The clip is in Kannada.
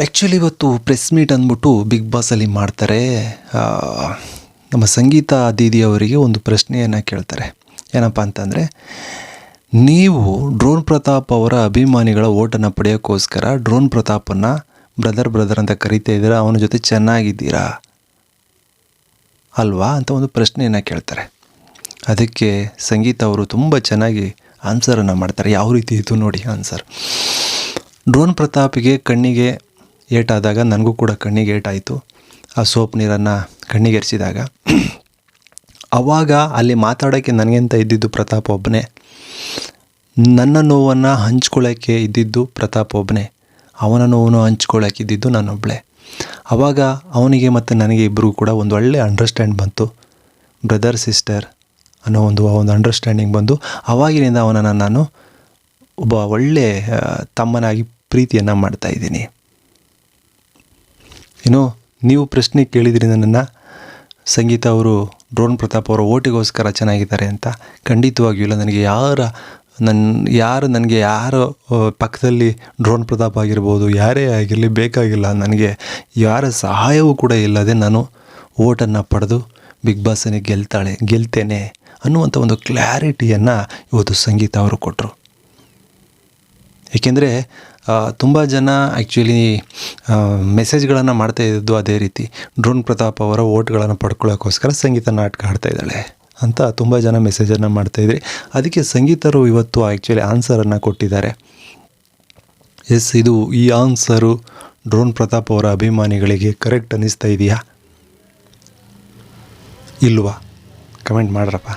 ಆ್ಯಕ್ಚುಲಿ ಇವತ್ತು ಪ್ರೆಸ್ ಮೀಟ್ ಅಂದ್ಬಿಟ್ಟು ಬಿಗ್ ಬಾಸಲ್ಲಿ ಮಾಡ್ತಾರೆ. ನಮ್ಮ ಸಂಗೀತ ದೀದಿ ಅವರಿಗೆ ಒಂದು ಪ್ರಶ್ನೆಯನ್ನು ಕೇಳ್ತಾರೆ. ಏನಪ್ಪ ಅಂತಂದರೆ, ನೀವು ಡ್ರೋನ್ ಪ್ರತಾಪ್ ಅವರ ಅಭಿಮಾನಿಗಳ ಓಟನ್ನು ಪಡೆಯೋಕ್ಕೋಸ್ಕರ ಡ್ರೋನ್ ಪ್ರತಾಪನ್ನು ಬ್ರದರ್ ಬ್ರದರ್ ಅಂತ ಕರಿತಾ ಇದ್ದೀರಾ? ಅವನ ಜೊತೆ ಚೆನ್ನಾಗಿದ್ದೀರಾ? ಅಲ್ವಾ ಅಂತ ಒಂದು ಪ್ರಶ್ನೆಯನ್ನು ಕೇಳ್ತಾರೆ. ಅದಕ್ಕೆ ಸಂಗೀತ ಅವರು ತುಂಬ ಚೆನ್ನಾಗಿ ಆನ್ಸರನ್ನು ಮಾಡ್ತಾರೆ. ಯಾವ ರೀತಿ ಇತ್ತು ನೋಡಿ ಆನ್ಸರ್ ಡ್ರೋನ್ ಪ್ರತಾಪಿಗೆ ಕಣ್ಣಿಗೆ ಏಟಾದಾಗ ನನಗೂ ಕೂಡ ಕಣ್ಣಿಗೆ ಏಟಾಯಿತು. ಆ ಸೋಪ್ ನೀರನ್ನು ಕಣ್ಣಿಗೆ ಎರೆಸಿದಾಗ. ಆವಾಗ ಅಲ್ಲಿ ಮಾತಾಡೋಕ್ಕೆ ನನಗೆಂತ ಇದ್ದಿದ್ದು ಪ್ರತಾಪ್ ಒಬ್ಬನೇ. ನನ್ನ ನೋವನ್ನು ಹಂಚ್ಕೊಳ್ಳೋಕ್ಕೆ ಇದ್ದಿದ್ದು ಪ್ರತಾಪ್ ಒಬ್ಬನೇ. ಅವನ ನೋವನ್ನು ಹಂಚ್ಕೊಳ್ಳೋಕೆ ಇದ್ದಿದ್ದು ನಾನೊಬ್ಬಳೇ ಆವಾಗ ಅವನಿಗೆ ಮತ್ತು ನನಗೆ ಇಬ್ಬರಿಗೂ ಕೂಡ ಒಂದು ಒಳ್ಳೆ ಅಂಡರ್ಸ್ಟ್ಯಾಂಡ್ ಬಂತು. ಬ್ರದರ್ ಸಿಸ್ಟರ್ ಅನ್ನೋ ಒಂದು ಒಂದು ಅಂಡರ್ಸ್ಟ್ಯಾಂಡಿಂಗ್ ಬಂದು ಆವಾಗಿನಿಂದ ಅವನನ್ನು ನಾನು ಒಬ್ಬ ಒಳ್ಳೆ ತಮ್ಮನಾಗಿ ಪ್ರೀತಿಯನ್ನು ಮಾಡ್ತಾ ಇದ್ದೀನಿ. ಇನ್ನು ನೀವು ಪ್ರಶ್ನೆ ಕೇಳಿದ್ರಿ ನನ್ನನ್ನು. ಸಂಗೀತ ಅವರು ಡ್ರೋನ್ ಪ್ರತಾಪ್ ಅವರ ಓಟಿಗೋಸ್ಕರ ಚೆನ್ನಾಗಿದ್ದಾರೆ ಅಂತ. ಖಂಡಿತವಾಗಿಯೂ ಇಲ್ಲ. ನನಗೆ ಯಾರ ನನ್ನ ಯಾರು ನನಗೆ ಯಾರು ಪಕ್ಕದಲ್ಲಿ ಡ್ರೋನ್ ಪ್ರತಾಪ್ ಆಗಿರ್ಬೋದು, ಯಾರೇ ಆಗಿರಲಿ ಬೇಕಾಗಿಲ್ಲ. ನನಗೆ ಯಾರ ಸಹಾಯವೂ ಕೂಡ ಇಲ್ಲದೆ ನಾನು ಓಟನ್ನು ಪಡೆದು ಬಿಗ್ ಬಾಸನ್ನೇ ಗೆಲ್ತಾಳೆ, ಗೆಲ್ತೇನೆ ಅನ್ನುವಂಥ ಒಂದು ಕ್ಲಾರಿಟಿಯನ್ನು ಇವತ್ತು ಸಂಗೀತ ಅವರು ಕೊಟ್ಟರು ಏಕೆಂದರೆ ತುಂಬ ಜನ ಆ್ಯಕ್ಚುಲಿ ಮೆಸೇಜ್ಗಳನ್ನು ಮಾಡ್ತಾ ಇದ್ದು ಅದೇ ರೀತಿ. ಡ್ರೋನ್ ಪ್ರತಾಪ್ ಅವರ ಓಟ್ಗಳನ್ನು ಪಡ್ಕೊಳ್ಳೋಕ್ಕೋಸ್ಕರ ಸಂಗೀತ ನಾಟಕ ಆಡ್ತಾ ಇದ್ದಾಳೆ ಅಂತ ತುಂಬ ಜನ ಮೆಸೇಜನ್ನು ಮಾಡ್ತಾಯಿದ್ರಿ ಅದಕ್ಕೆ ಸಂಗೀತರು ಇವತ್ತು ಆ್ಯಕ್ಚುಲಿ ಆನ್ಸರನ್ನು ಕೊಟ್ಟಿದ್ದಾರೆ. ಎಸ್, ಇದು ಈ ಆನ್ಸರು ಡ್ರೋನ್ ಪ್ರತಾಪ್ ಅವರ ಅಭಿಮಾನಿಗಳಿಗೆ ಕರೆಕ್ಟ್ ಅನ್ನಿಸ್ತಾ ಇದೆಯಾ? ಇಲ್ವಾ? ಕಮೆಂಟ್ ಮಾಡ್ರಪ್ಪ.